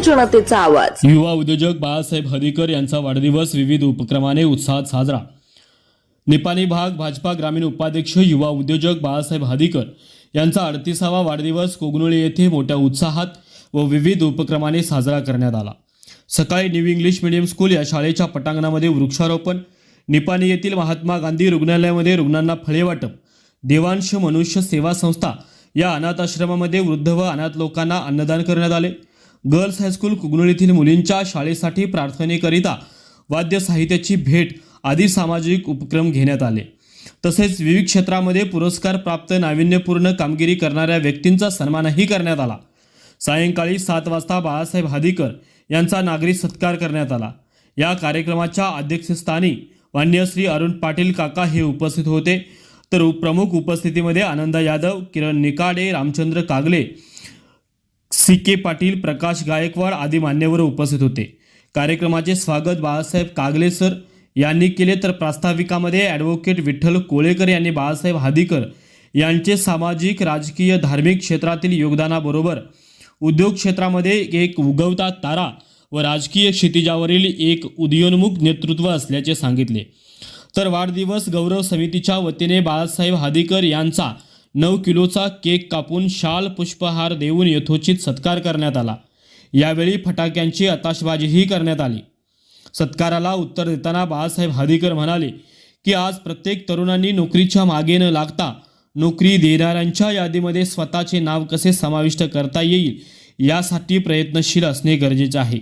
जनतेचा आवाज. युवा उद्योजक बाळासाहेब हदीकर यांचा वाढदिवस विविध उपक्रमाने उत्साहात साजरा. निपाणी भाग भाजपा ग्रामीण उपाध्यक्ष युवा उद्योजक बाळासाहेब हदीकर यांचा अडतीसावा वाढदिवस कोगनोळी येथे मोठ्या उत्साहात व विविध उपक्रमाने साजरा करण्यात आला. सकाळी न्यू इंग्लिश मिडियम स्कूल या शाळेच्या पटांगणामध्ये वृक्षारोपण निपाणी येथील महात्मा गांधी रुग्णालयामध्ये रुग्णांना फळे वाटप देवांश मनुष्य सेवा संस्था या अनाथ आश्रमामध्ये वृद्ध व अनाथ लोकांना अन्नदान करण्यात आले. गर्ल्स हायस्कूल कुगनोळ येथील मुलींच्या शाळेसाठी प्रार्थनेकरिता वाद्य साहित्याची भेट आदी सामाजिक उपक्रम घेण्यात आले. तसेच विविध क्षेत्रामध्ये पुरस्कार प्राप्त नाविन्यपूर्ण कामगिरी करणाऱ्या व्यक्तींचा सन्मानही करण्यात आला. सायंकाळी सात वाजता बाळासाहेब हादीकर यांचा नागरी सत्कार करण्यात आला. या कार्यक्रमाच्या अध्यक्षस्थानी मान्य श्री अरुण पाटील काका हे उपस्थित होते. तर प्रमुख उपस्थितीमध्ये आनंद यादव किरण निकाडे रामचंद्र कागले सी के पाटील प्रकाश गायकवाड आदी मान्यवर उपस्थित होते. कार्यक्रमाचे स्वागत बाळासाहेब कागले सर यांनी केले. तर प्रास्ताविकामध्ये ॲडव्होकेट विठ्ठल कोळेकर यांनी बाळासाहेब हादीकर यांचे सामाजिक राजकीय धार्मिक क्षेत्रातील योगदानाबरोबर उद्योग क्षेत्रामध्ये एक उगवता तारा व राजकीय क्षितिजावरील एक उदयोन्मुख नेतृत्व असल्याचे सांगितले. तर वाढदिवस गौरव समितीच्या वतीने बाळासाहेब हादीकर यांचा नऊ किलोचा केक कापून शाल पुष्पहार देऊन यथोचित सत्कार करण्यात आला. यावेळी फटाक्यांची आताशबाजीही करण्यात आली. सत्काराला उत्तर देताना बाळासाहेब हादीकर म्हणाले की आज प्रत्येक तरुणांनी नोकरीच्या मागे न लागता नोकरी देणाऱ्यांच्या यादीमध्ये स्वतःचे नाव कसे समाविष्ट करता येईल यासाठी प्रयत्नशील असणे गरजेचे आहे.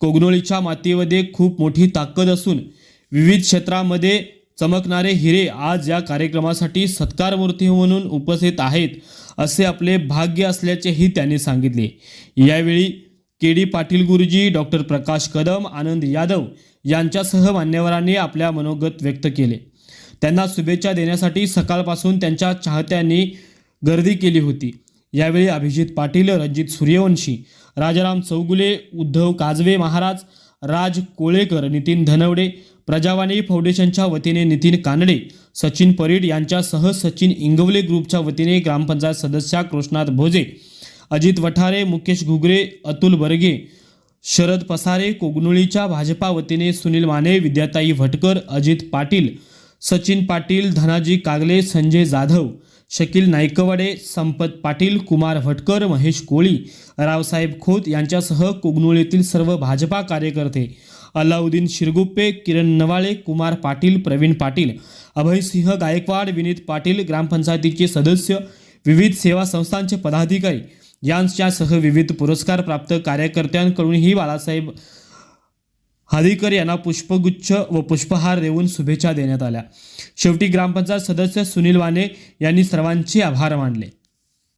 कोगनोळीच्या मातीमध्ये खूप मोठी ताकद असून विविध क्षेत्रामध्ये चमकणारे हिरे आज या कार्यक्रमासाठी सत्कारमूर्ती म्हणून उपस्थित आहेत असे आपले भाग्य असल्याचेही त्यांनी सांगितले. यावेळी K D Patil Guruji doctor Prakash Kadam Anand Yadav यांच्यासह मान्यवरांनी आपल्या मनोगत व्यक्त केले. त्यांना शुभेच्छा देण्यासाठी सकाळपासून त्यांच्या चाहत्यांनी गर्दी केली होती. यावेळी अभिजित पाटील रणजित सूर्यवंशी राजाराम चौगुले उद्धव काजवे महाराज राज कोळेकर नितीन धनवडे प्रजावाणी फाउंडेशनच्या वतीने नितीन कानडे सचिन परीड यांच्यासह सचिन इंगवले ग्रुपच्या वतीने ग्रामपंचायत सदस्या कृष्णात भोजे अजित वठारे मुकेश घुगरे अतुल बर्गे शरद पसारे कोगनुळीच्या भाजपा वतीने सुनील माने विद्याताई भटकर अजित पाटील सचिन पाटील धनाजी कागले संजय जाधव शकील नायकवाडे संपत पाटील कुमार भटकर महेश कोळी रावसाहेब खोत यांच्यासह कोगनुळीतील सर्व भाजपा कार्यकर्ते अल्लाउद्दीन शिरगुप्पे किरण नवाळे कुमार पाटील प्रवीण पाटील अभयसिंह गायकवाड विनीत पाटील ग्रामपंचायतीचे सदस्य विविध सेवा संस्थांचे पदाधिकारी यांच्यासह विविध पुरस्कार प्राप्त कार्यकर्त्यांकडूनही बाळासाहेब हादीकर यांना पुष्पगुच्छ व पुष्पहार देऊन शुभेच्छा देण्यात आल्या. शेवटी ग्रामपंचायत सदस्य सुनील वाने यांनी सर्वांचे आभार मानले.